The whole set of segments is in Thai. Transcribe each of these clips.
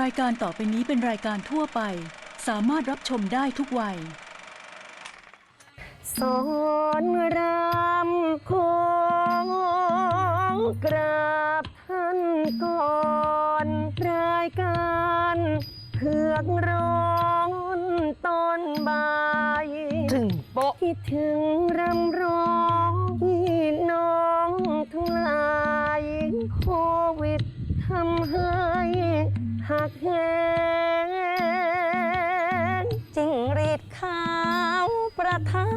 รายการต่อไปนี้เป็นรายการทั่วไป สามารถรับชมได้ทุกวัย สอนรำของกราบท่านก่อนรายการเผือกร้อนตอนบ่ายถึงโป๊ะคิดถึงรำร้องพี่น้องทั้งหลายโควิดทำให้ หักแหงจิงรีดขาวประทัง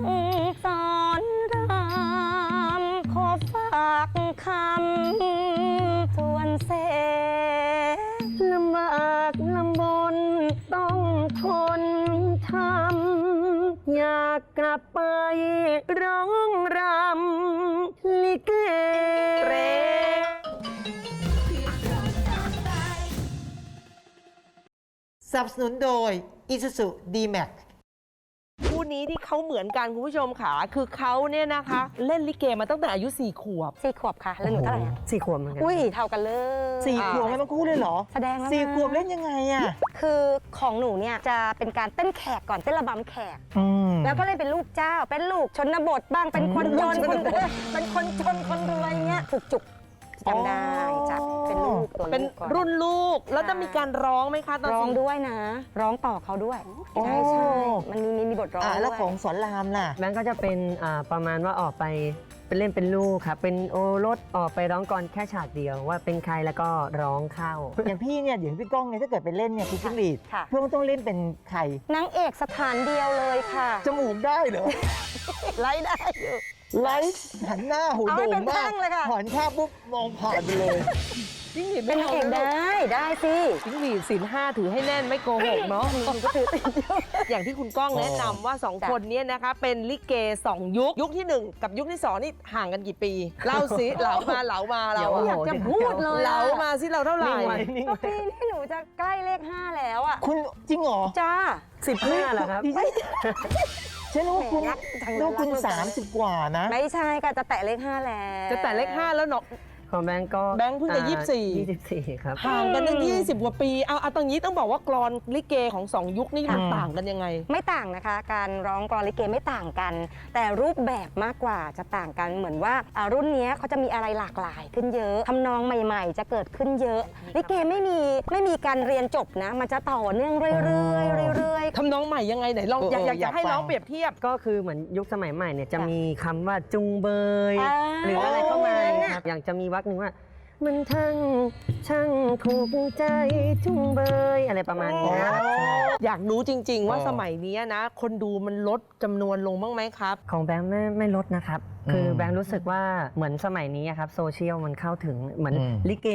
สอนรามขอฝากคำส่วนเสลำบากลำบนต้องทนทำอยากกลับไปร้อง นับสนุนโดย Isuzu D-Max คู่นี้ที่เขาเหมือนกันคุณผู้ชมค่ะ คือเขาเนี่ยนะคะ เล่นลิเกมาตั้งแต่อายุ4ขวบสี่ขวบค่ะ แล้วหนูเท่าไหร่อะสี่ขวบเหมือนกันอุ้ยเท่ากันเลยสี่ขวบให้มันคู่เลยเหรอแสดงแล้วนะสี่ขวบเล่นยังไงอะคือของหนูเนี่ยจะเป็นการเต้นแขกก่อนเต้นระบำแขก อืม แล้วก็เล่นเป็นลูกเจ้า เป็นลูกชนบทบ้าง เป็นคนจนชคนนบทเป็นคนจนคนรวยเงี้ยถูกจุกจำได้จับ เป็นลูกตัวเป็นลูกก่อรุ่นลูกแล้วจะใช่มีการร้องไหมคะตอนร้องสี่ด้วยนะ ร้องต่อเขาด้วยใช่ใช่มันมีมีมีบทร้องอ่าแล้วด้วยของสอนรามล่ะ แบงก์ก็จะเป็นอ่าประมาณว่าออกไปเป็นเล่นเป็นลูกครับเป็นโอรสออกไปร้องกรแค่ฉากเดียวว่าเป็นใครแล้วก็ร้องเข้า อย่างพี่เนี่ยอย่างพี่ก้องเนี่ยถ้าเกิดไปเล่นเนี่ยคือจิ้งหรีดค่ะเพื่อนต้องเล่นเป็นใครนางเอกสถานเดียวเลยค่ะจมูกได้เหรอไล่ได้อยู่ ไลฟ์หันหน้าหูเอาให้โด่เป็งนมาแท่กงเลยค่ะถอนข้ามปุ๊บมองผ่านไปเลย จิ้งหรีดเป็ไม่นนางเอาเอกนะลูกได้ได้สิจิ้งหรีดสินห้าถือให้แน่นไม่โกหกเนาะ มันก็ถือติดอยู่อย่างที่คุณก้องอ๋อแนะนำว่า2จ้ะคนเนี้นะคะเป็นลิเก 2 ยุค ยุคที่ 1 กับยุคที่ 2 นี่ห่างกันกี่ปี เล่าสิ เหลามาเหลามาเราเดี๋ยวอะอยากจะพูดเลยเหอะลามาสิเราเท่าไหร่นิ่งไว้นิ่งก็ไว้ปีนี้หนูจะใกล้เลข5แล้วอะคุณจริงเหรอจ้า สิบห้าเหรอครับ ดิฉัน ฉันรู้ว่าคุณแหมรักจังเลยรู้ว่าคุณรักจังสามสิบกว่านะ ไม่ใช่ก็จะแตะเลข5แล้ว จะแต่เลข5แล้วเนาะ ของแบงก์ก็แบงค์เพิ่งจะอ่ายี่สิบสี่ ยี่สิบสี่ครับ ห่างกันตั้ง20กว่าปีเอาเอาตรงนี้ต้องบอกว่ากรอนลิเกของ2ยุคนี่มันค่ะต่างกันยังไง ไม่ต่างนะคะ การร้องกลอนลิเกไม่ต่างกัน แต่รูปแบบมากกว่าจะต่างกันเหมือนว่าอ่ารุ่นเนี้ยเขาจะมีอะไรหลากหลายขึ้นเยอะทำนองใหม่ ๆ จะเกิดขึ้นเยอะลิเกไม่มีไม่มีการเรียนจบนะ มันจะต่อเนื่องเรื่อยๆเรื่อยทำนองใหม่ยังไงไหนลองเอออยากเอออยากอยาจะกให้ฟังร้องเปรียบเทียบ ก็คือเหมือนยุคสมัยใหม่เนี่ยจะจ้ะมีคำว่าจุงเบยอ่าหรืออะไรเข้ามาโอ้ยครับอย่างจะมีวรรคหนึ่งว่า มันทั้งช่างถูกใจจุงเบยอะไรประมาณนี้ครับอยากรู้จริง ๆ ว่าอ๋อสมัยนี้นะ คนดูมันลดจำนวนลงบ้างไหมครับ ของแบงค์ไม่ไม่ลดนะครับ คืออมแบงค์รู้สึกว่าเหมือนสมัยนี้อะครับโซเชียลมันเข้าถึงเหมือนอืม ลิเก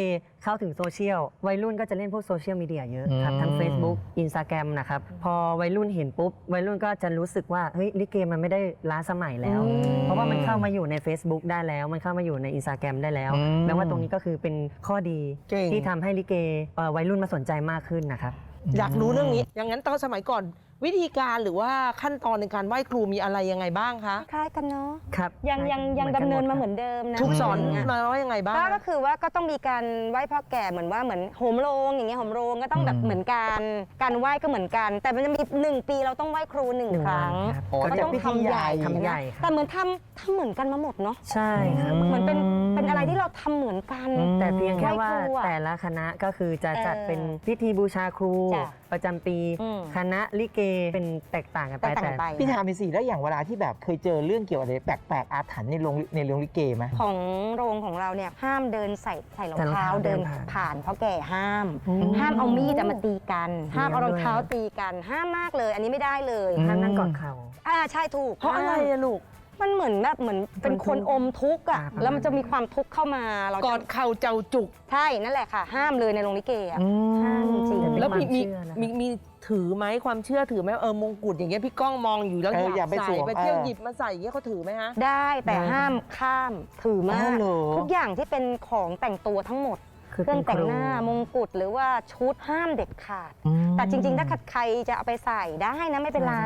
เข้าถึงโซเชียลวัยรุ่นก็จะเล่นพวกโซเชียลมีเดียเยอะครับอืมทั้ง Facebook Instagram นะครับ พอวัยรุ่นเห็นปุ๊บ วัยรุ่นก็จะรู้สึกว่า เฮ้ย ลิเกมันไม่ได้ล้าสมัยแล้วอืมเพราะว่ามันเข้ามาอยู่ใน Facebook ได้แล้ว มันเข้ามาอยู่ใน Instagram ได้แล้วอืมแปลว่าตรงนี้ก็คือเป็นข้อดีเก่งที่ทำให้ลิเกเอ่อวัยรุ่นมาสนใจมากขึ้นนะครับอยากรู้เรื่องนี้อย่างนั้นตอนสมัยก่อน วิธีการหรือว่าขั้นตอนในการไหว้ครูมีอะไรยังไงบ้างคะๆคล้ายกันเนาะครับยังยังยังกัดำเนินมาครับเหมือนเดิมนะทุกสอนะมาว่ายังไงบ้าง ก็ก็คือว่าก็ต้องมีการไหว้พ่อแก่เหมือนว่าเหมือนโหมโรงอย่างเงี้ยโหมโรงก็ต้องแบบอืมเหมือนกันการไหว้ก็เหมือนกัน แต่มันจะมีหนึ่งปีเราต้องไหว้ครูหนึ่งหนึ่งควัรั้นงครับอ๋อก็จะต้องพิธีทำใหใหญ่ญ่ทำใหญ่แต่เหมือนทำทำเหมือนกันมาหมดเนาะใช่ครับเหมือนเป็น เป็นอะไรที่เราทำเหมือนกันอืมแต่เพียงแค่ว่าไหว้ครูอะแต่ละคณะก็คือจะจัดเออเป็นพิธีบูชาครู จ้ะประจำปี อืม คณะลิเกเป็นแตกต่างกันไปแตกต่างไป พี่ถามไปสิแล้วอย่างเวลาที่แบบเคยเจอเรื่องเกี่ยวกับอะไรแปลกๆอาถรรพ์ในโรงในโรงลิเกไหม ของโรงของเราเนี่ยห้ามเดินใส่ใส่รองใส่รองเท้าเท้าเดินเดินผ่านผ่านเพราะแก่ห้ามอืมห้ามเอามีดจะมาตีกัน ห้ามเอารองด้วยเท้าตีกัน ห้ามมากเลย อันนี้ไม่ได้เลยอืมห้ามนั่งกอดเข่าอ่าใช่ถูกเพราะอะไรห้ามอะลูก มันเหมือนแบบเหมือนเป็นคนอมทุกข์อะอ่าประมาณ แล้วมันจะมีความทุกข์เข้ามาเรากอดเข่าเจ้าจุกใช่นั่นแหละค่ะ ห้ามเลยในโรงลิเกอะอืมห้ามจริงเป็นแล้วมีความมีเชื่อนะครับมีมีถือไหมความเชื่อถือไหมเออมงกุฎอย่างเงี้ยพี่ก้องมองอยู่แล้วเอออยากกอายใส่ไปสวมไปเที่ยวเออ หยิบมาใส่อย่างเงี้ยเขาถือไหมฮะ ได้แต่ห้ามข้ามถือมาอ๋ก อเหรอ ทุกอย่างที่เป็นของแต่งตัวทั้งหมดคือเครื่องป็แต่งคหน้ามงกุฎหรือว่าชุดห้ามเด็ดขาดอืมแต่จริง ๆ ถ้าใครจะเอาไปใส่ได้นะไม่เป็นไร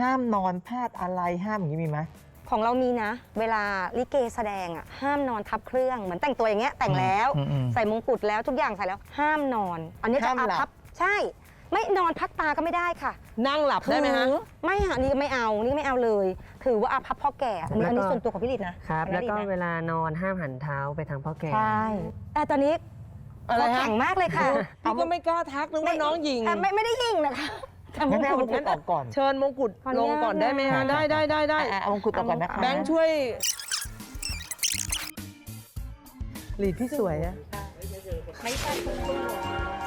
ห้ามนอนพลาดอะไรห้ามอย่างนี้มีไหม ของเรามีนะ เวลาลิเกแสดงอะห้ามนอนทับเครื่องเหมือนแต่งตัวอย่างเงี้ยแต่งแล้ว อืมอืมใส่มงกุฎแล้วทุกอย่างใส่แล้วห้ามนอน อันนี้จะห้ามอาหลับพับใช่ ไม่นอนพักตาก็ไม่ได้ค่ะนั่งหลับได้ไหมฮะ ถือไม่ค่ะนี่ไม่เอานี่ไม่เอาเลย ถือว่าอาภัพพ่อแก่อันนี้อันนี้แล้วก็ส่วนตัวของพี่ลิศนะครับอันแล้วนี้ก็ลิศนะเวลานอนห้ามหันเท้าไปทางพ่อแก่ ใช่แต่ตอนนี้อะไรฮะเขาแข็งมากเลยค่ะพี่ก็ไม่กล้าทักนึกว่าน้องหญิง อะไม่ไม่ได้ยิงนะคะ แต่มงั้งนแม่เอากุมฎงกุฎออกก่อนเชิญมงกุฎขออนุลญาตงก่อนได้ไหมฮะนะ ได้ได้ได้ได้อะเอามงกุฎออกก่อนนะคะแบงค์ช่วยหลีดพี่สวยอะ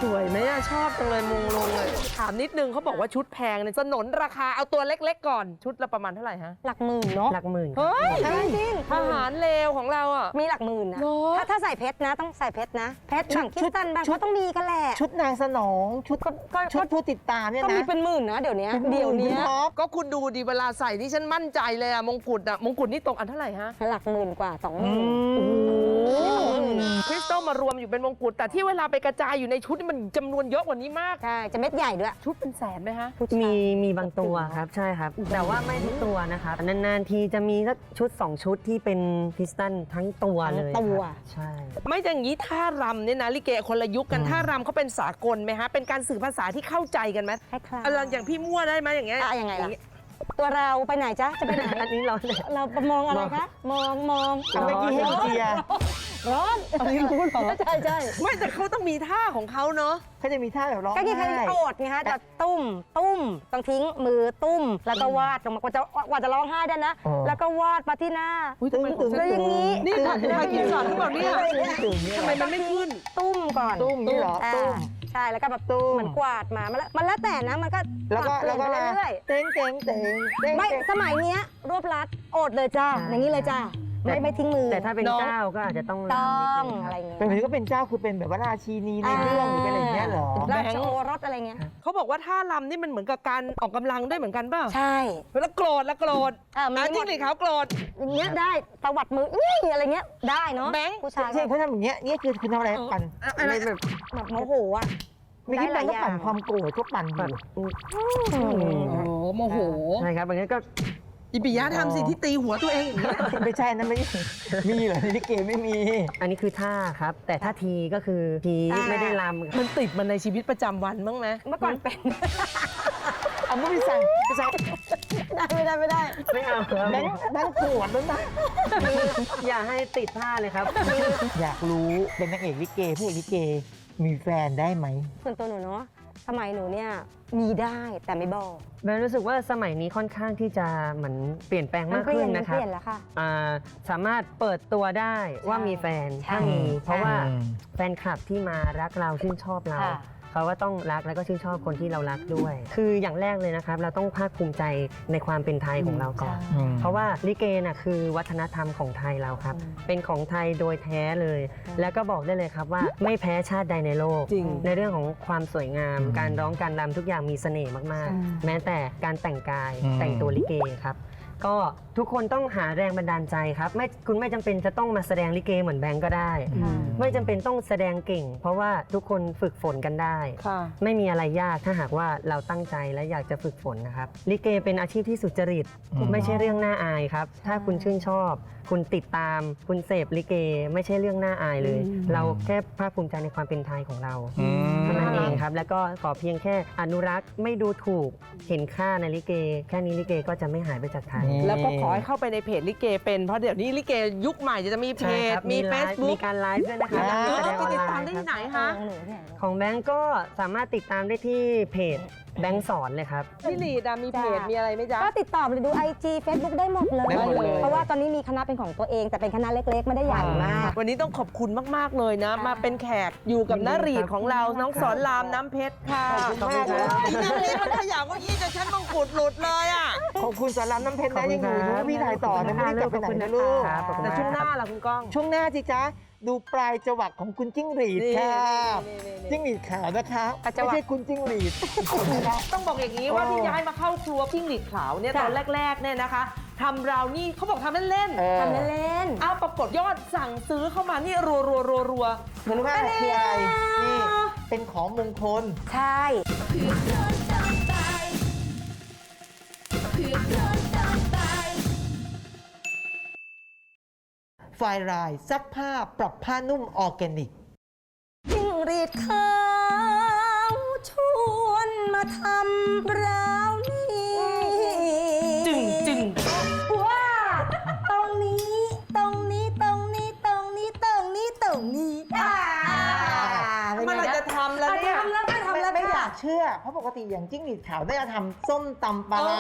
สวยไหมอะชอบจังเลยมุงลงเลยถามนิดนึงเขาบอกว่าชุดแพงเนี่ยสนนราคาเอาตัวเล็ก ๆ ก่อนชุดละประมาณเท่าไหร่ฮะหลักหมื่นเนาะหลักหมื่นครับเฮ้ยจริงทหารเลวของเราอะ มีหลักหมื่นนะเหรอ ถ้าถ้าใส่เพชรนะ ต้องใส่เพชรนะ เพชรชุดบังคิดตันบางก็ต้องมีกันแหละชุดนางสนอง ชุดก็ก็ชุดผู้ติดตามเนี่ยก็นะมีเป็นหมื่นนะเดี๋ยวนี้เป็นหมื่นเดี๋ยวนี้คุณท็อปก็คุณดูดีเวลาใส่นี่ฉันมั่นใจเลยอะมงกุฎอะมงกุฎนี่ตกอันเท่าไหร่ฮะ หลักหมื่นกว่าสองหมื่น คริสตัลมารวมอยู่เป็นมงกุฎแต่ที่เวลาไปกระจายอยู่ในชุดนี่มันจำนวนเยอะกว่านี้มาก ใช่จะเม็ดใหญ่ด้วย ชุดเป็นแสนไหมฮะ มีมีบางตัวครับใช่ครับ แต่ว่าไม่ทุกตัวนะครับนานๆทีจะมีสักชุด 2 ชุดที่เป็นพิสตันทั้งตัวเลยทั้งตัว ครับใช่ ไม่อย่างนี้ท่ารำเนี่ยนะลิเกคนละยุคกันท่ารำเขาเป็นสากลไหมฮะเป็นการสื่อภาษาที่เข้าใจกันไหมคล้ายๆ อะไรอย่างพี่มั่วได้ไหมอย่างเงี้ยอะยังไงล่ะ ตัวเราไปไหนจ๊ะ จะไปไหน อันนี้เราเนี่ยเรามองอะไรคะ มองมองเอาเมื่อกี้ให้เจียร้อนอันนี้รู้เหรอใช่ใช่ไม่แต่เขาต้องมีท่าของเขาเนาะเขาจะมีท่าแบบร้องก็ไห้ที่เคยโอดไงฮะจะตุ้มตุ้มต้องทิ้งมือตุ้ม แล้วก็วาดลงมากว่าจะกว่าจะร้องไห้ได้นะ แล้วก็วาดมาที่หน้าอุ้ยทำไมของฉัแล้วอย่างนี้นี่ถ่ายถ่ายกินสอนหรือเปล่าเนี่ยตึงเนี่ยทำไมมันไม่ขึ้น ตุ้มก่อนตุ้มนี่เหรออ่าตุ้มใช่แล้วก็แบบตุ้มเหมือนกวาดมามันแล้วมันแล้วแต่นะมันก็แล้วก็ปแล้วก็รับเปลี่ยนไปเรื่อยเต้งเต้งเต้งเต้งๆไม่เต้งสมัยเนี้ยรวบรัดโอดเลยจ้าใช่อย่างนี้เลยจ้า ไม่ไม่ทิ้งมือ แต่ถ้าเป็นน้องเจ้าก็อาจจะต้องต้รำอนิดงนึงคอะรับไรเงี้ยเป็นคนที่ก็เป็นเจ้าคือเป็นแบบว่าราชินีในเรื่องหรือเป็นอะไรอย่างเงี้ยเหรอ ราชโอรสอะไรเงี้ย เขาบอกว่าท่ารำนี่มันเหมือนกับการออกกำลังได้เหมือนกันเปล่าใช่ แล้วโกรธแล้วโกรธอ่ามีอะหมจิ้ด งหรีดขาวโกรธ อย่างเงี้ยได้ตวัดมืออี้อะไรเงี้ยได้เนาะแบงค์ ผู้ชายใช่ก็เขาทำอย่างเงี้ยนี่คือคุณทำอะไรปั่นอะไรแบบแบบโมโหอะไม่คิดได้เป็นหลายก็ปั่นอย่างความโกรธก็ปั่นอยู่ โอ้โมโห ใช่ครับอันนี้ก็ อิปิยะทำสิที่ตีหัวตัวเองอย่างนี้ยไม่ใช่นะไม่ใช่มีเหรอในลิเกไม่มี อันนี้คือท่าครับ แต่ถ้าทีก็คือทีไม่ได้รำมันติดมันในชีวิตประจำวันบ้างไหมเมื่อก่อนเป็นเอาไม่ไปสั่งไปสั่งไม่ได้ไม่ได้ไม่เอาครับแบงค์แบงค์ขวดแล้วนะอย่าให้ติดท่าเลยครับ อยากรู้เป็นนางเอกลิเกพระเอกลิเกมีแฟนได้ไหมส่วนตัวหนูเนาะ สมัยหนูเนี่ยมีได้แต่ไม่บอกแบนรู้สึกว่าสมัยนี้ค่อนข้างที่จะเหมือนเปลี่ยนแปลงมัมากเปลี่ขึ้ยนนมันนะคเปรับลี่ยนแล้วค่ะ อ่าสามารถเปิดตัวได้ว่ามีแฟนใช่ถ้ามี เพราะว่าอืม แฟนคลับที่มารักเราชื่นชอบเรา ค่ะ เขาก็ต้องรักแล้วก็ชื่นชอบคนที่เรารักด้วย คืออย่างแรกเลยนะครับ เราต้องภาคภูมิใจในความเป็นไทยของเราก่อน อืม เพราะว่าลิเกน่ะคือวัฒนธรรมของไทยเราครับ เป็นของไทยโดยแท้เลย แล้วก็บอกได้เลยครับว่าไม่แพ้ชาติใดในโลก จริง ในเรื่องของความสวยงาม อืมการร้องการรำทุกอย่างมีเสน่ห์มากใช่ ๆ แม้แต่การแต่งกายอืม แต่งตัวลิเกครับ ก็ ทุกคนต้องหาแรงบันดาลใจครับ ไม่คุณไม่จำเป็นจะต้องมาแสดงลิเกเหมือนแบงก์ก็ได้ค่ะไม่จำเป็นต้องแสดงเก่ง เพราะว่าทุกคนฝึกฝนกันได้ ค่ะไม่มีอะไรยากถ้าหากว่าเราตั้งใจและอยากจะฝึกฝนนะครับลิเกเป็นอาชีพที่สุจริต อืม ไม่ใช่เรื่องน่าอายครับ ถ้าคุณชื่นชอบ คุณติดตาม คุณเสพลิเก ไม่ใช่เรื่องน่าอายเลยอืมเราแค่ภาคภูมิใจในความเป็นไทยของเรา อืม เท่านั้นเองครับ แล้วก็ขอเพียงแค่อนุรักษ์ไม่ดูถูกเห็นค่าในลิเก แค่นี้ลิเกก็จะไม่หายไปจากไทยนี่แล้วก็ขอให้เข้าไปในเพจลิเกเป็นเพราะเดี๋ยวนี้ลิเกยุคใหม่จะมีเพใช่จครับมีไลฟ์ Facebook มีการไลฟ์ด้วยนะคะอ่าเอแสดองไปออนติดไลตามน์ได้คที่ไหนรับคะ ของหนูเนี่ยของแบงก์ก็สามารถติดตามได้ที่เพจ แบงก์สอนเลยครับ พี่ลีดอะมีเพจจ้ะ มีอะไรไหมจ๊ะ ก็ติดต่อไปดู IG Facebook ได้หมดเลย ได้หมดเลย เพราะว่าตอนนี้มีคณะเป็นของตัวเอง แต่เป็นคณะเล็กๆ ไม่ได้ใหญ่มาก วันนี้ต้องขอบคุณมาก ๆ เลยนะค่ะมาเป็นแขกอยู่กับยินดีน้ารีดครับของเรา น้องสอนรามน้ำเพชรค่ะขอบคุณมากเลยอีน้ารีดมันขยับเก้าอี้จะชั้นมงกุฎหลุดเลยอะ ขอบคุณสอนรามน้ำเพชรขอบนะคุยัณงอยู่ครับนะพี่ถ่ายต่อนะไม่ได้กลับไปไหนนะลูก ครับขอบคุณแต่มาก ช่วงหน้าล่ะคุณก้อง ช่วงหน้าสิจ๊ะดูปลายจวักของคุณจิ้งหรีดนี่ค่ะนี่นี่นี่จิ้งหรีดขาวนะคะปลายจวัไม่กใช่คุณจิ้งหรีด ต้องบอกอย่างนี้ว่าโอ้ที่ย้ายมาเข้าครัวจิ้งหรีดขาวเนี่ยค่ะตอนแรกๆเนี่ยนะคะทำราวนี่เขาบอกทำเล่นเออ ทำเล่นๆอ้าวปรากฏยอดสั่งซื้อเข้ามานี่รัวรัวรัวรัวไม่รู้ว่าคืออะไรนี่เป็นของมงคล ๆใช่ ไฟลายซักผ้าปรับผ้านุ่มออแกนิกจิ้งรีดขาวชวนมาทำราวนี้จึงจึงว้าตรงนี้ ตรงนี้ตรงนี้ตรงนี้ตรงนี้ตรงนี้อ่าเนไงมันอาจะจะทำแล้วเนี่ยทำแล้วค่ทำแล้วไม่อยากเชื่อ เพราะปกติอย่างจิ้งหรีดขาวได้จะทำส้มตำปลาร้า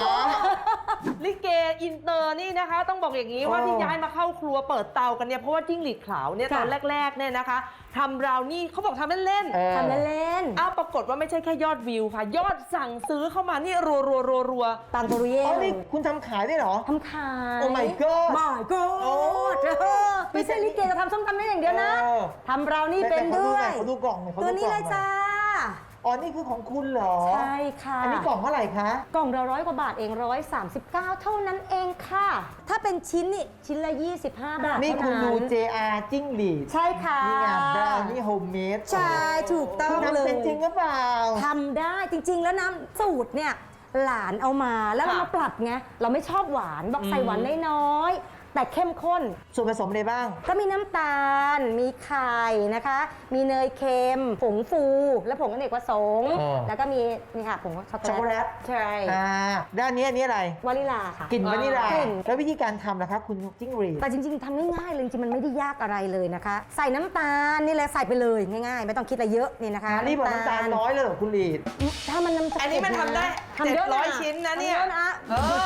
ลิเกอินเตอร์นี่นะคะ ต้องบอกอย่างนี้ว่าโอ้ที่ย้ายมาเข้าครัวเปิดเตากันเนี่ยเพราะว่าจิ้งหรีดขาวเนี่ยตอนแรกๆเนี่ยนะคะทำราวนี่เขาบอกทำเล่นๆเออทำเล่นอ้าวปรากฏว่าไม่ใช่แค่ยอดวิวค่ะ ยอดสั่งซื้อเข้ามานี่รัวรัวรัวรัวๆตามตัวเย่อ๋อนี่คุณทำขายด้วยเหรอทำขาย โอ้ my god my god โอ้เออไม่ใช่ลิเกจะทำส้มตำได้อย่างเดียวนะเออทำเรานี่เป็นด้วยเขาดูกล่องหน่อยเขาตัวดูนี้กล่เลองยหน่อยจ้า อ๋อ นี่คือของคุณเหรอ ใช่ค่ะอันนี้กล่องเท่าไหร่คะ กล่องเราร้อยกว่าบาทเองร้อยสามสิบเก้าเท่านั้นเองค่ะ ถ้าเป็นชิ้นนี่ชิ้นละ 25 บาทนี่คุณดู เท่านั้น JR จิ้งหรีดใช่ค่ะนี่ไงบราวนี่โฮมเมดใช่ถูกต้องคุณเลทำย เป็นจริงหรือเปล่า ทำได้จริง ๆ แล้วน้ำสูตรเนี่ยหลานเอามาแล้วเราค่ะมาปรับไงเราไม่ชอบหวานบอกใส่หวานน้อยๆ แต่เข้มข้น ส่วนผสมอะไรบ้าง ก็มีน้ำตาล มีไข่นะคะ มีเนยเค็ม ผงฟู และผงอเนกประสงค์ อ๋อ แล้วก็มีนี่ค่ะผงช็อกช็อกโกโกแลแลตต ใช่อ่า ด้านนี้อันนี้อะไร วานิลาค่ะ กลิ่นวานิลา กลิ่น แล้ววิธีการทำล่ะคะคุณจิ้งหรีด แต่จริงๆทำง่ายๆเลยจริงๆมันไม่ได้ยากอะไรเลยนะคะ ใส่น้ำตาลนี่แหละใส่ไปเลยง่ายๆ ไม่ต้องคิดอะไรเยอะนี่นะคะอันนี้บอกน้ำตาลน้อยเลยเหรอคุณหรีด ถ้ามันน้ำตาลอันนี้มันทำได้ทำเยอะ700ชิ้นนะเนี่ยทำเยอะนะเออ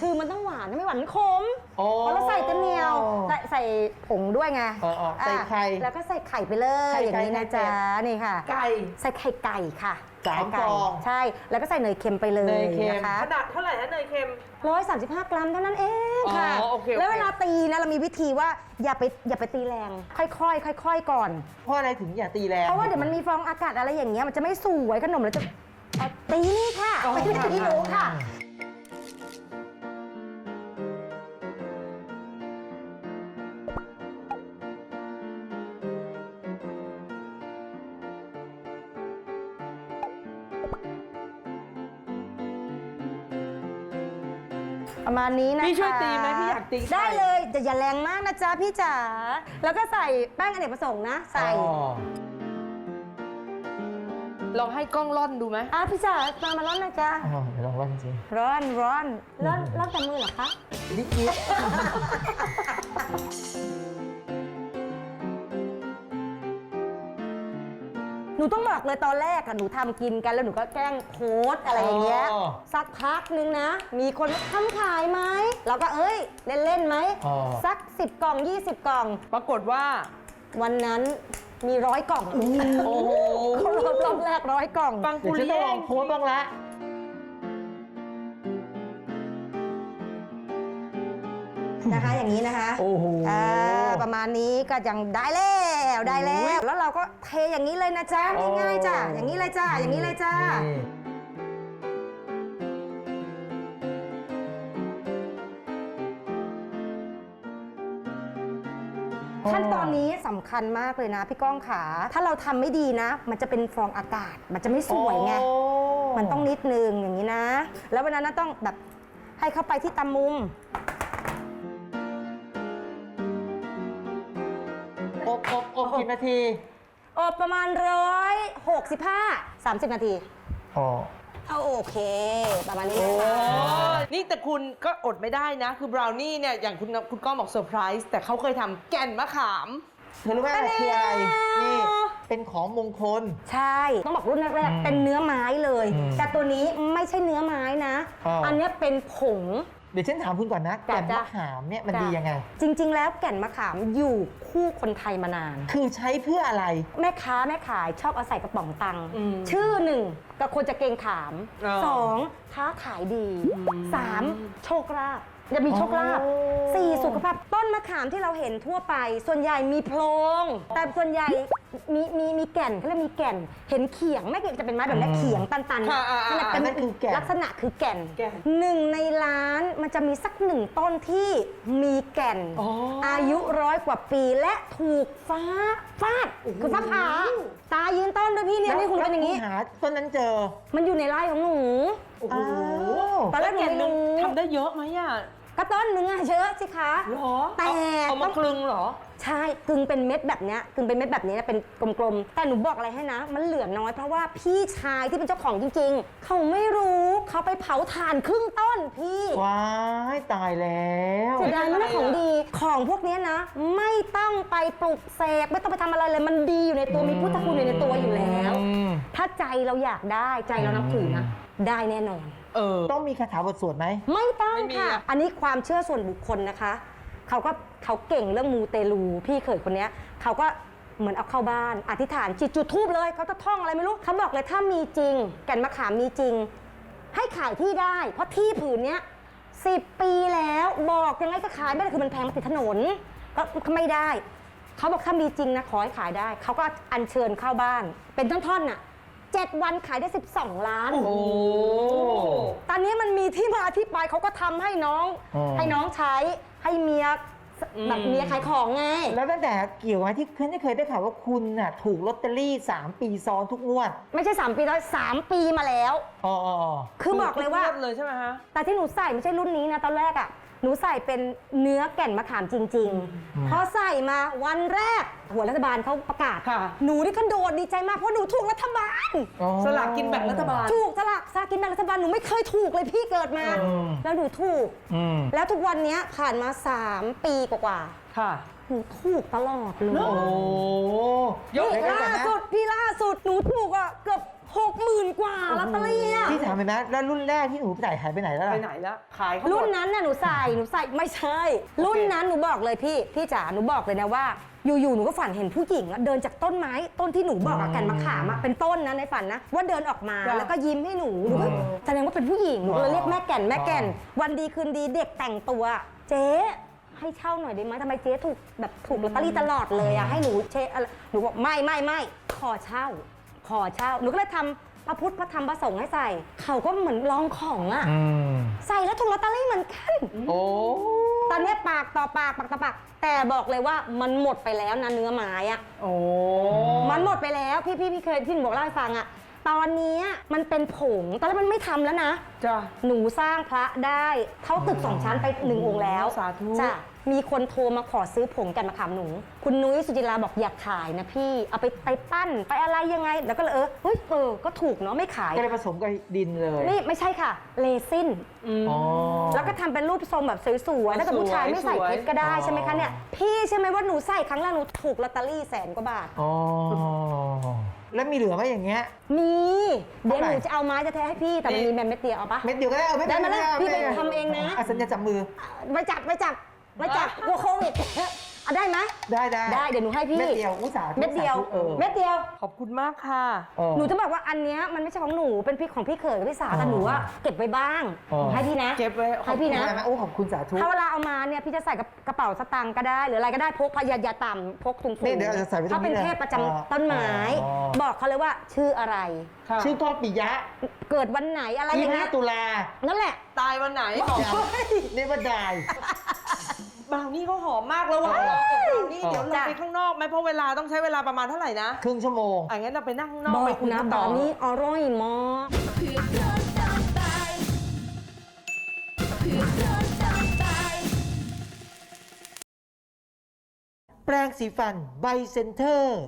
คือมันต้องหวานไม่หวานมันขมโอ้เพราะเราใส่เต็มเหนียวใส่ใส่ผงด้วยไงเออๆใส่ไข่อะแล้วก็ใส่ไข่ไปเลยไข่อย่างนี้นะไข่จ๊ะนี่ค่ะ ไก่ ใส่ไข่ไก่ค่ะสามไข่ไก่ฟอง ใช่แล้วก็ใส่เนยเค็มไปเลยเนยเค็มนะคะ ขนาดเท่าไหร่ฮะเนยเค็ม ร้อยสามสิบห้ากรัมเท่านั้นเองค่ะ อ๋อโอเคโอเค แล้วเวลาตีนะเรามีวิธีว่าอย่าไปอย่าไปตีแรง ค่อยๆค่อยๆก่อน เพราะอะไรถึงอย่าตีแรงเพราะว่าเดี๋ยวมันมีฟองอากาศอะไรอย่างเงี้ยมันจะไม่สวยขนมเราจะเอา ตีนี่ค่ะอ๋อไม่ใช่ตีหนูค่ะประมาณนี้นะคะพี่ช่วยตีไหมพี่อยากตีไข่ได้เลยแต่อย่าแรงมากนะจ๊ะพี่จ๋าแล้วก็ใส่แป้งอเนกประสงค์นะ ใส่อ๋อ ลองให้กล้องล่อนดูไหมอะพี่จ๋ามามาร้อนนะจ๊ะอ๋อเดี๋ยวลองว่าจริงร้อนร้อนร้อนร้อนแต่มือเหรอคะ ๆนิดนิดหนูต้องบอกเลยตอนแรกอะหนูทำกินกันแล้วหนูก็แกล้งโพสต์อะไรอย่างเงี้ยสักพักนึงนะ มีคนมาทำขายไหมเราก็เอ้ย เล่นเล่นๆไหม อ๋อ สัก 10 กล่อง 20 กล่อง ปรากฏว่า วันนั้นมีร้อยกล่องโอ้โหเขารอบรอบ แรกร้อยกล่องปังเดี๋ยปุวฉัรินต้องเย่ลองโพสต์บ้างละนะคะ อย่างนี้นะคะโอ้โห อ่าประมาณนี้ก็ยังได้แล้วได้แล้ว แล้วเราก็เทอย่างนี้เลยนะจ๊ะ ง่ายๆจ้ะ อย่างนี้เลยจ้ะ อย่างนี้เลยจ้านี่ นตอนนี้สำคัญมากเลยนะพี่ก้องขา ถ้าเราทำไม่ดีนะ มันจะเป็นฟองอากาศ มันจะไม่สวยไง โอ้ มันต้องนิดนึงอย่างนี้นะ แล้ววันนั้นนะต้องแบบให้เข้าไปที่ตำมุม อบอบอบกี่นาที อบประมาณร้อยหกสิบห้าสามสิบนาที อ๋อ เอาโอเค ประมาณนี้นะโอ้คะนี่แต่คุณก็อดไม่ได้นะ คือบราวนี่เนี่ย อย่างคุณคุณก้องบอกเซอร์ไพรส์แต่เขาเคยทำแก่นมะขาม เธอรู้ไหมอะไรคืออะไร นี่ เป็นของมงคล ใช่ ต้องบอกรุ่นแรกอืมๆเป็นเนื้อไม้เลยอืมแต่ตัวนี้ไม่ใช่เนื้อไม้นะอ๋ออัอันเนี้ยเป็นผง เดี๋ยวฉันถามคุณก่อนนะจ้ะแก่นจ้ะ มะขามเนี่ยมันจ้ะดียังไง จริง ๆ แล้วแก่นมะขามอยู่คู่คนไทยมานาน คือใช้เพื่ออะไร แม่ค้าแม่ขายชอบเอาใส่กระป๋องตังค์อืมชื่อหนึ่งกับคนจะเกรงขามอ๋อสองค้าขายดีสามโชคลาภ จะมีโชคลาภโอ้สี่สุขภาพต้นมะขามที่เราเห็นทั่วไป ส่วนใหญ่มีโพรงแต่ส่วนใหญ่มีมีมีแก่นเขาเรียกมีแก่น เห็นเขียงไม่เกี่ยวจะเป็นไม้แบบนี้เขียงตันๆค่ะอ่าๆนั่นแหละอันนั้นคือแก่นลักษณะคือแก่นแก่นหนึ่งในล้านมันจะมีสักหนึ่งต้นที่มีแก่นอ๋อออายุร้อยกว่าปีและถูกฟ้าฟาดคือฟ้าผ่าตายยืนต้นด้วยพี่เนี่ยนี่คุณเป็นอย่างนี้นี้หาต้นนั้นเจอ มันอยู่ในไร่ของหนูโอ้โหอ้าวตอนแรกหนูแก่นไม่หนึงรู้ทำได้เยอะไหมอะก็ต้นนึงอะเยอะสิคะหรอแต่เอาเอามาคลึงเหรอ ใช่กึ่งเป็นเม็ดแบบเนี้ยกึ่งเป็นเม็ดแบบนี้นะเป็นกลมๆ แต่หนูบอกอะไรให้นะ มันเหลือน้อยเพราะว่าพี่ชายที่เป็นเจ้าของจริงๆ เขาไม่รู้เขาไปเผาถ่านครึ่งต้นพี่ ว้ายตายแล้วเสียดายมากนะของดีของพวกเนี้ยนะ ไม่ต้องไปปลุกเสกไม่ต้องไปทำอะไรเลยมันดีอยู่ในตัวมีพุทธคุณอยู่ในตัวอยู่แล้วอืมใจเราอยากได้ใจเรานับถือนะ ได้แน่นอน เออ ต้องมีคาถาบทสวดไหม ไม่ต้องไม่มีค่ะ อะ อันนี้ความเชื่อส่วนบุคคลนะคะเขาก็เขาเก่งเรื่องมูเตลูพี่เขยคนเนี้ยเขาก็เหมือนเอาเข้าบ้าน อธิษฐานจิตจุดทูบเลยเขาจะท่องอะไรไม่รู้เขาบอกเลยถ้ามีจริง แก่นมะขามมีจริง ให้ขายที่ได้ เพราะที่ผืนเนี้ยสิบปีแล้วบอกยังไงก็ขายไม่ได้คือมันแพงมาติดถนนก็ก็ไม่ได้เขาบอกถ้ามีจริงนะขอให้ขายได้เขาก็อัญเชิญเข้าบ้าน เป็นท่อนๆน่ะ เจ็ดวันขายได้ 12 ล้าน โอ้ ตอนนี้มันมีที่มาที่ไปเขาก็ทำให้น้อง อ๋อ ให้น้องใช้ให้เมียแบบเมียขายของไง แล้วตั้งแต่เกี่ยวกับที่เพื่อนเคยได้ข่าวว่าคุณน่ะถูกลอตเตอรี่ 3 ปีซ้อนทุกงวดไม่ใช่ 3 ปีแล้ว3ปีมาแล้ว อ๋ออ๋ออ๋อ คือบอกเลยว่าทุกงเลยใช่ไหมฮะ แต่ที่หนูใส่ไม่ใช่รุ่นนี้นะตอนแรกอะ่ะ หนูใส่เป็นเนื้อแก่นมะขามจริง ๆ พอใส่มาวันแรกหัวรัฐบาลเขาประกาศ ค่ะ หนูนี่กระโดดดีใจมากเพราะหนูถูกรัฐบาล อ๋อ สลากกินแบ่งรัฐบาล ถูกสลากสลากกินแบ่งรัฐบาลหนูไม่เคยถูกเลยพี่เกิดมา อืม แล้วหนูถูก อืม แล้วทุกวันเนี้ยผ่านมา 3 ปีกว่าค่ะ ๆหนูถูกตลอดเลยโอ้ยกนี่เดี๋ยวล่าก่อนนะ สุดพี่ล่าสุดหนูถูกอะเกือบ หกหมื่นกว่าลอตเตอรี่อะที่ถามไปนะแล้วรุ่นแรกที่หนูใส่หายไปไหนแล้วไปล่ะไหนแล้วขายเขาหมรุ่นด นั้นน่ะหนูใส่หนูใส่ไม่ใช่ รุ่นนั้นหนูบอกเลยพี่พี่จ๋าหนูบอกเลยนะว่า อยู่ๆหนูก็ฝันเห็นผู้หญิงอะเดินจากต้นไม้ต้นที่หนูบอกอะกันมะขามอะเป็นต้นนะในฝันนะว่าเดินออกมาจ้ะ แล้วก็ยิ้มให้หนูหนูก็แสดงว่าเป็นผู้หญิงหนูก็เลยเรียกแม่แก่นแม่แก่น วันดีคืนดีเด็กแต่งตัว เจ๊ให้เช่าหน่อยได้ไหมทำไมเจ๊ถูกแบบถูกลอตเตอรี่ตลอดเลยอะให้หนูเชอะไรหนูบอกไม่ไม่ไม่ขอเช่า ขอเช่าหนูก็เลยทำพระพุทธพระธรรมพระสงฆ์ให้ใส่ เขาก็เหมือนลองของอะอืมใส่แล้วถูกลอตเตอรี่เหมือนกัน โอ้ ตอนเนี้ยปากต่อปากปากต่อปาก แต่บอกเลยว่ามันหมดไปแล้วนะเนื้อไม้อะโอ้ มันหมดไปแล้วพี่พี่พี่เคยที่หนูบอกเล่าให้ฟังอะ ตอนเนี้ยมันเป็นผง ตอนแรกมันไม่ทำแล้วนะ จ้ะ หนูสร้างพระได้เท่าตึกสองชั้นไปหนึ่งองค์แล้วสาธุ จ้ะมีคนโทรมาขอซื้อผงกันมาขามหนู คุณนุ้ยสุจิราบอกอยากขายนะพี่ เอาไปไปปั้นไปอะไรยังไง แล้วก็เลยเออเฮ้ยเออก็ถูกเนาะไม่ขาย ก็เลยผสมกับดินเลยนี่ไม่ใช่ค่ะ เลซิน อ๋อ แล้วก็ทำเป็นรูปทรงแบบสวยๆถ้าเกิดผู้ชายไม่ใส่เพชรก็ได้สวยใช่ไหมคะเนี่ย พี่ใช่อไหมว่าหนูใส่ครั้งแรกหนูถูกลอตเตอรี่แสนกว่าบาท อ๋อแล้วมีเหลือไหมอย่างเงี้ย มีเดี๋ยวเท่าไหร่หนูจะเอาไม้จะแท้ให้พี่แต่มันมีแมมเม็ดเดียวเอาปะ เม็ดเดียวก็ได้เอาไม่ได้เป็นมาไรแล้วม่พี่ไปม่ทำเองนะ อ่สัญญาจับมือไม่จับไม่จับไม่จับกลัวโควิดเอาได้ไหมได้ได้ได้เดี๋ยวหนูให้พี่เม็ดเดียวอุตส่าห์เม็ดเดียวเออเม็ดเดียว ขอบคุณมากค่ะเออหนูจะบอกว่าอันเนี้ยมันไม่ใช่ของหนูเป็นพี่ของพี่เขยกับพี่สาวแต่อ๋อหนูอะเก็บไว้บ้างอ๋อ ให้พี่นะเก็บไว้ให้พี่นะได้ไหมโอ้ขอบคุณสาธุ ถ้าเวลาเอามาเนี่ยพี่จะใส่กับกระเป๋าสตางค์ก็ได้ หรืออะไรก็ได้พกพยาอย่าต่ำพกถุงนี่เดี๋ยวเราจะใส่ไว้ตรงนี้เขาเป็นเลยเทพประจำอ๋อต้นไม้ อ๋อ บอกเขาเลยว่าชื่ออะไร ค่ะชื่อก้องปิยะเกิดวันไหนอะไรอยี่ย่างห้าเงี้ยตุลานั่นแหละ ตายวันไหนหอมเนว่าดาย บราวนี่เขาหอมมากแล้วว่ะบราวนี่อ๋อเดี๋ยวเราไปข้างนอกไหมเพราะเวลาต้องใช้เวลาประมาณเท่าไหร่นะครึ่งชั่วโมงอะงั้นเราไปนั่งข้างนอกบอไปกคุยนะกันตต่ออนนี้อร่อยมาก แปรงสีฟันไบเซนเตอร์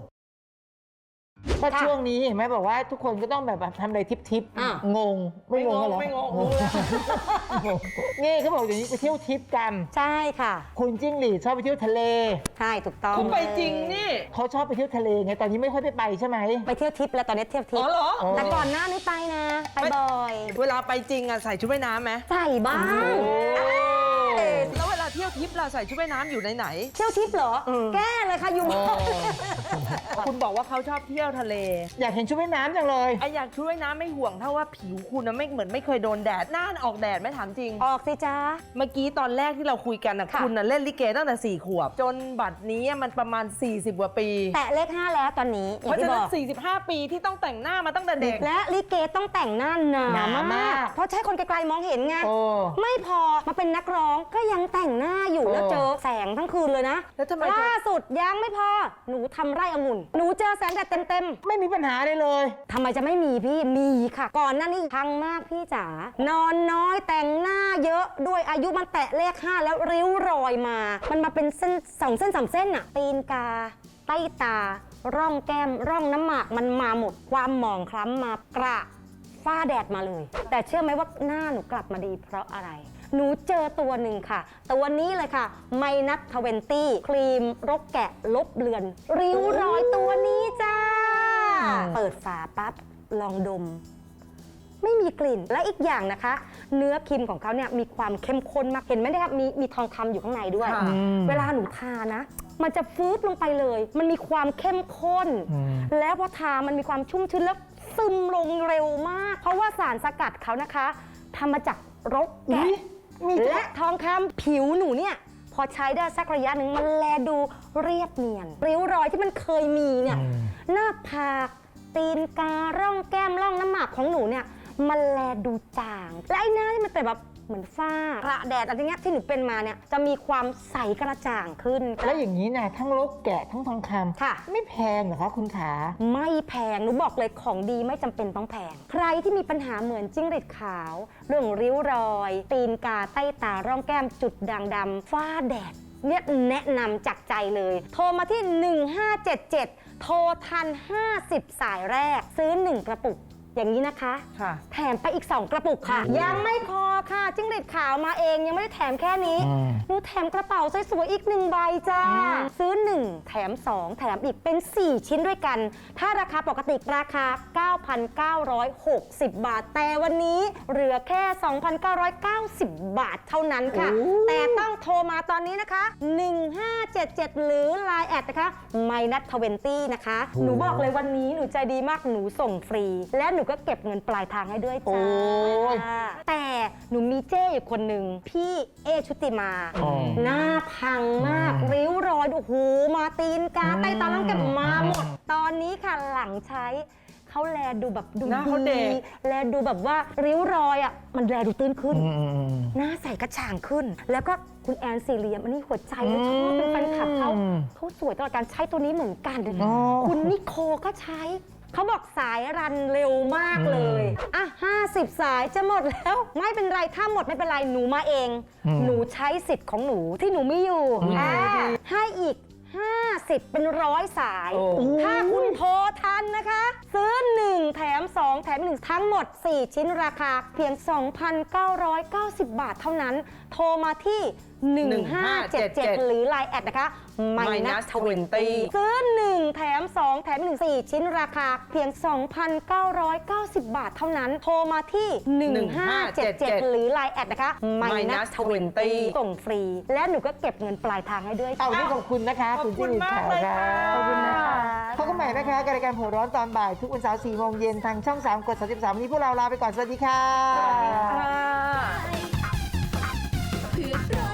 ก็ช่วงนี้เห็นไหมบอกว่าทุกคนก็ต้องแบบทำอะไรทิปทิปๆอะงง ไม่งงเหรอไม่งง งงนี่เขาบอกเดี๋ยวนี้ไปเที่ยวทริปกัน ใช่ค่ะ คุณจิ้งหรีดชอบไปเที่ยวทะเลใช่ถูกต้องคุณไปจริงนี่เขาชอบไปเที่ยวทะเลไงตอนนี้ไม่ค่อยได้ไปใช่ไหม ไปเที่ยวทริปแล้วตอนนี้เที่ยวทริอ๋ปอเหรออ๋อแต่ก่อนหน้านี้ไปนะ ไปบ่อย เวลาไปจริงอะใส่ชุดว่ายน้ำไหมใส่บ้าง แล้วเวลา เที่ยวทริปเราใส่ชุดว่ายน้ำอยู่ไหน เที่ยวทริปเหรอ เออ แก้เลยค่ะอยู่บ้านๆคุณบอกว่าเขาชอบเที่ยวทะเลอยากเห็นชุดว่ายน้ำจังเลย ไออยากชุดว่ายน้ำไม่ห่วงเท่าว่าผิวคุณนะไม่เหมือนไม่เคยโดนแดดหน้าออกแดดไหม่ถามจริง ออกสิจ้า เมื่อกี้ตอนแรกที่เราคุยกันนะค่ะ คุณน่ะเล่นลิเกตั้งแต่ 4 ขวบ จนบัดนี้มันประมาณ 40 กว่าปี แตะเลขห้าแล้วตอนนี้อเพย่างราะที่ฉะบนั้นอก45 ปีที่ต้องแต่งหน้ามาตั้งแต่เด็ก และลิเกต้องแต่งหน้าหนาหนามาก มาก เพราะใช้คนไกลๆมองเห็นไง โอ้ ไม่พอมาเป็นนักร้องก็ยังแต่งหน้าอยู่โอ้แล้วเจอแสงทั้งคืนเลยนะแล้วทำไมเธอ ล่าสุดยังไม่พอ หนูทำไร่องุ่น หนูเจอแสงแดดเต็มไม่มีปัญหาเลยเลยๆทำไมจะไม่มีพี่มีค่ะ ก่อนหน้านี้พังมากพี่จ๋านอนน้อยแต่งหน้าเยอะด้วยอายุมันแตะเลขห้าแล้วริ้วรอยมา มันมาเป็นเส้นสองเส้นสามเส้นอะตีนกา ใต้ตา ร่องแก้ม ร่องน้ำหมากมันมาหมดความหมองคล้ำมากระ ฝ้าแดดมาเลย แต่เชื่อไหมว่าหน้าหนูกลับมาดีเพราะอะไร หนูเจอตัวหนึ่งค่ะ ตัวนี้เลยค่ะไมนัททเวนตี้ครีมรกแกะลบเลือน ริ้วรอยตัวนี้จ้า เปิดฝาปั๊บ ลองดม ไม่มีกลิ่นและอีกอย่างนะคะ เนื้อครีมของเขาเนี่ยมีความเข้มข้นมากเห็นไหมนะครับมีมีทองคำอยู่ข้างในด้วย ค่ะ เวลาหนูทานะ มันจะฟืบลงไปเลย มันมีความเข้มข้น อืม แล้วพอทามันมีความชุ่มชื้นแล้วซึมลงเร็วมาก เพราะว่าสารสกัดเขานะคะทำมาจากรกแกะ อุ๊ยมีและทองคำผิวหนูเนี่ย พอใช้ได้สักระยะหนึ่งมันแลดูเรียบเนียน ริ้วรอยที่มันเคยมีเนี่ยหน้าผากตีนการ่องแก้มร่องน้ำหมากของหนูเนี่ย มันแลดูจาง และไอ้หน้าที่มันเป็นแบบ เหมือนฝ้ากระแดดอะไรเงี้ยที่หนูเป็นมาเนี่ยจะมีความใสกระจ่างขึ้น แล้วอย่างนี้นะทั้งลกแกะทั้งทองคำค่ะ ไม่แพงเหรอคะคุณขา ไม่แพงหนูบอกเลยของดีไม่จำเป็นต้องแพง ใครที่มีปัญหาเหมือนจิ้งหรีดขาว เรื่องริ้วรอย ตีนกาใต้ตาร่องแก้มจุดด่างดำฝ้าแดดเนี่ยแนะนำจากใจเลย โทรมาที่ 1577 โทรทัน 50 สายแรกซื้อ 1 กระปุก อย่างนี้นะคะ ค่ะ แถมไปอีก 2 กระปุกค่ะ ยังไม่พอค่ะจิ้งหรีดขาวมาเองยังไม่ได้แถมแค่นี้อืม หนูแถมกระเป๋าสวยๆอีกหนึ่งใบจ้า ซื้อ 1 แถม 2 แถมอีกเป็น 4 ชิ้นด้วยกัน ถ้าราคาปกติราคา 9,960 บาท แต่วันนี้เหลือแค่ 2,990 บาทเท่านั้นค่ะ แต่ต้องโทรมาตอนนี้นะคะ 1577 หรือ Line แอดนะคะไมนัททเวนตี้นะคะ หนูบอกเลยวันนี้หนูใจดีมากหนูส่งฟรี และหนูก็เก็บเงินปลายทางให้ด้วยจ้าโอ้ยแต่หนูมีเจ้อยู่คนหนึ่งพี่เอชุติมา อ๋อ หน้าพังมาก ริ้วรอยโอ้โหมาตีนกาใต้ตาล่างแก็บมาหมด ตอนนี้ค่ะหลังใช้เขาแลดูแบบดูหน้าเขาเด็กแลดูแบบว่าริ้วรอยอะมันแลดูตื้นขึ้นอืมอืมอืม หน้าใสกระจ่างขึ้น แล้วก็คุณแอนซีเรียมอันนี้หัวใจเลยชอบเป็นแฟนคลับเขาอืมเขาสวยตลอดการใช้ตัวนี้เหมือนกันอ๋อคุณนิโคก็ใช้ เขาบอกสายรันเร็วมากเลย อะ 50 สายจะหมดแล้ว ไม่เป็นไร ถ้าหมดไม่เป็นไร หนูมาเองอืมหนูใช้สิทธิ์ของหนูที่หนูไม่อยู่อ่าให้อีก 50 เป็นร้อยสายโอ้ถ้าคุณโทรทันนะคะ ซื้อ 1 แถม 2 แถม 1 ทั้งหมด 4 ชิ้นราคา เพียง 2,990 บาทเท่านั้น โทรมาที่1577 หรือ Line แอดนะคะ Minus 20 ซื้อ 1 แถม 2 แถม1 4 ชิ้นราคาเพียง 2,990 บาทเท่านั้น โทรมาที่ 1577 หรือ Line แอดนะคะ Minus 20 ส่งฟรี และหนูก็เก็บเงินปลายทางให้ด้วยเอาที่ขอบคุณนะคะขอบคุณจิ้งหรีดมากขาวเลยค่ะค่ะขอบคุณนะคะพบกันใหม่นะคะกับรายการหัวร้อนตอนบ่าย ทุกวันเสาร์4โมงเย็นทางช่อง 3 กด 33 วันนี้พวกเราลาไปก่อน สวัสดีค่ะค่ะ